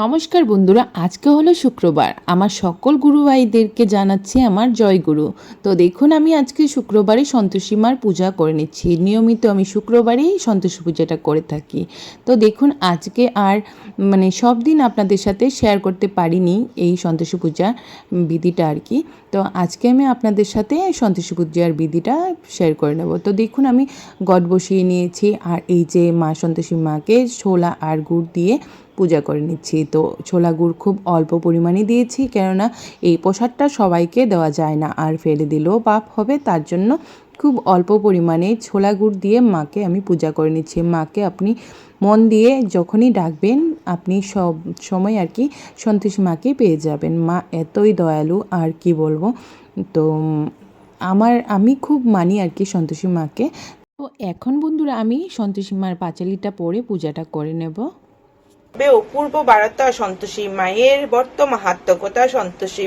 নমস্কার বন্ধুরা, আজকে হলো শুক্রবার। আমার সকল গুরু ভাইদেরকে জানাচ্ছি আমার জয় গুরু তো দেখুন, আমি আজকে শুক্রবারে সন্তোষী মার পূজা করে নিচ্ছি। নিয়মিত আমি শুক্রবারেই সন্তোষী পূজাটা করে থাকি। তো দেখুন, আজকে আর মানে সব দিন আপনাদের সাথে শেয়ার করতে পারিনি এই সন্তোষী পূজা বিধিটা আর কি। তো আজকে আমি আপনাদের সাথে সন্তোষী পূজার বিধিটা শেয়ার করে নেব। তো দেখুন, আমি গড বসিয়ে নিয়েছি। আর এই যে মা সন্তোষী মাকে ছোলা আর গুড় দিয়ে পূজা করে নিচ্ছি। তো ছোলা গুড় খুব অল্প পরিমাণে দিয়েছি, কেননা এই প্রসাদটা সবাইকে দেওয়া যায় না। আর ফেলে দিলেও পাপ হবে, তার জন্য খুব অল্প পরিমাণে ছোলা গুড় দিয়ে মাকে আমি পূজা করে নিচ্ছি। মাকে আপনি মন দিয়ে যখনই ডাকবেন, আপনি সব সময় আর কি সন্তোষী মাকে পেয়ে যাবেন। মা এতই দয়ালু, আর কি বলব? তো আমার, আমি খুব মানি আর কি সন্তোষী মাকে। তো এখন বন্ধুরা আমি সন্তোষী মার পাঁচালিটা পরে পূজাটা করে নেব। বে অপূর্ব বারতা সন্তোষী মায়ের বর্ত মাহাত্মকতা সন্তোষী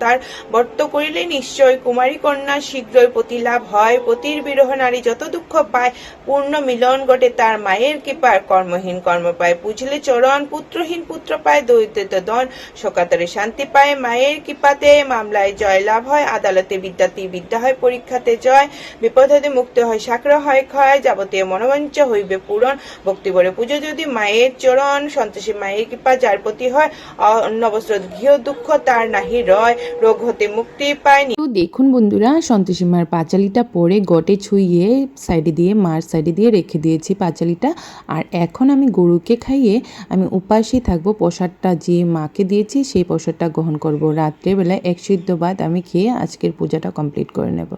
তার বর্ত করিলে নিশ্চয় কুমারী কন্যা শীঘ্রই পতি লাভ হয়। পতির বিরহ নারী যত দুঃখ পায়, পূর্ণ মিলন ঘটে তার মায়ের কৃপার। কর্মহীন কর্ম পায়, পুজলে চরণ, পুত্রহীন পুত্র পায়, দরিদ্রিত দন শোকাতরে শান্তি পায়। মায়ের কৃপাতে মামলায় জয় লাভ হয়, আদালতে বিদ্যাতে বিদ্যা হয়, পরীক্ষাতে জয় বিপদ হতে মুক্ত হয় সাক্র হয়, ক্ষয়, যাবতীয় মনোবাঞ্ছ হইবে পূরণ। ভক্তিবরে পুজো যদি মায়ের চরণ সন্তোষী মায়ের কৃপা, যার প্রতি হয় অন্নবস্ত্র গৃহ দুঃখ, তার নাহি রয়, রোগ হতে মুক্তি পায় তো দেখুন বন্ধুরা সন্তোষী মার পাঁচালিটা পরে গটে ছুঁয়ে সাইডে দিয়ে, মার সাইডে দিয়ে রেখে দিয়েছি পাঁচালিটা। আর এখন আমি গরুকে খাইয়ে আমি উপাসই থাকব। প্রসাদটা যে মাকে দিয়েছি, সেই প্রসাদটা গ্রহণ করব। রাত্রেবেলায় এক সিদ্ধ বাদ আমি খেয়ে আজকের পূজাটা কমপ্লিট করে নেব।